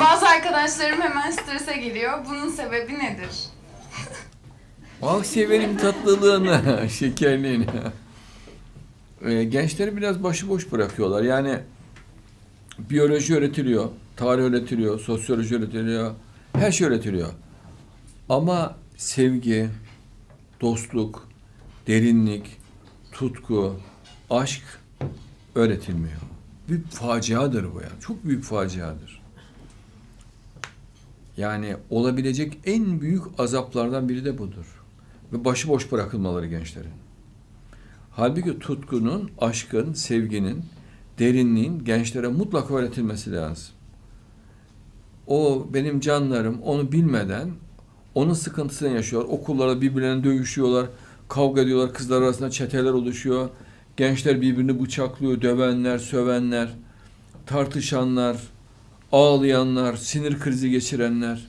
Bazı arkadaşlarım hemen strese giriyor. Bunun sebebi nedir? Bak severim tatlılığını, şekerliğini. Ee, gençleri biraz başıboş bırakıyorlar. Yani biyoloji öğretiliyor, tarih öğretiliyor, sosyoloji öğretiliyor, her şey öğretiliyor. Ama sevgi, dostluk, derinlik, tutku, aşk öğretilmiyor. Büyük faciadır bu ya. Çok büyük faciadır. Yani olabilecek en büyük azaplardan biri de budur. Ve başıboş bırakılmaları gençlerin. Halbuki tutkunun, aşkın, sevginin, derinliğin gençlere mutlaka öğretilmesi lazım. O benim canlarım onu bilmeden onun sıkıntısını yaşıyor. Okullarda birbirlerine dövüşüyorlar, kavga ediyorlar, kızlar arasında çeteler oluşuyor. Gençler birbirini bıçaklıyor, dövenler, sövenler, tartışanlar, ağlayanlar, sinir krizi geçirenler.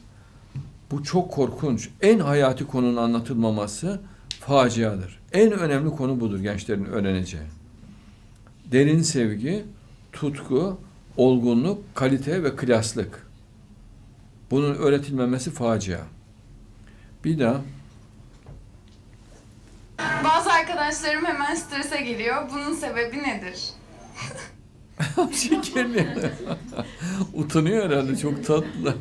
Bu çok korkunç. En hayati konunun anlatılmaması faciadır. En önemli konu budur gençlerin öğreneceği. Derin sevgi, tutku, olgunluk, kalite ve klaslık. Bunun öğretilmemesi facia. Bir daha Bazı arkadaşlarım hemen strese giriyor. Bunun sebebi nedir? Şekerli. Utanıyor herhalde çok tatlı.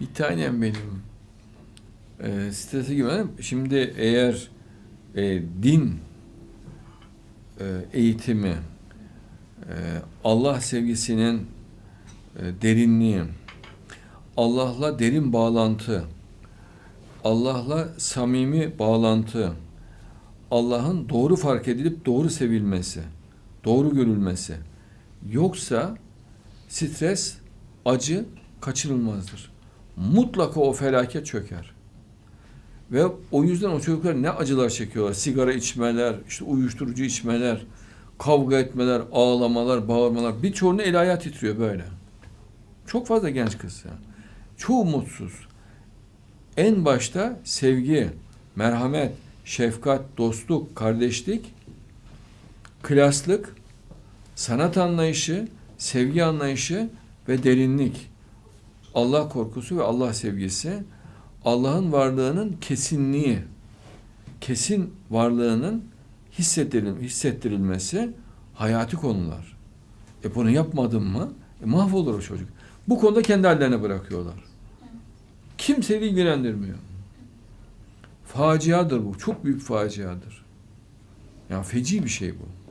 Bir tanem benim. Ee, strese girmedim. Şimdi eğer e, din e, eğitimi, e, Allah sevgisinin e, derinliği, Allah'la derin bağlantı, Allah'la samimi bağlantı, Allah'ın doğru fark edilip doğru sevilmesi, doğru görülmesi. Yoksa stres, acı kaçınılmazdır. Mutlaka o felaket çöker. Ve o yüzden o çocuklar ne acılar çekiyorlar. Sigara içmeler, işte uyuşturucu içmeler, kavga etmeler, ağlamalar, bağırmalar. Birçoğunun el ayağı titriyor böyle. Çok fazla genç kız ya. Çoğu mutsuz. En başta sevgi, merhamet, şefkat, dostluk, kardeşlik, klaslık, sanat anlayışı, sevgi anlayışı ve derinlik. Allah korkusu ve Allah sevgisi, Allah'ın varlığının kesinliği, kesin varlığının hissettirilm hissettirilmesi hayati konular. E bunu yapmadın mı e mahvolur o çocuk. Bu konuda kendi hallerine bırakıyorlar. Kimseyi ilgilendirmiyor. Faciadır bu. Çok büyük faciadır. Ya feci bir şey bu.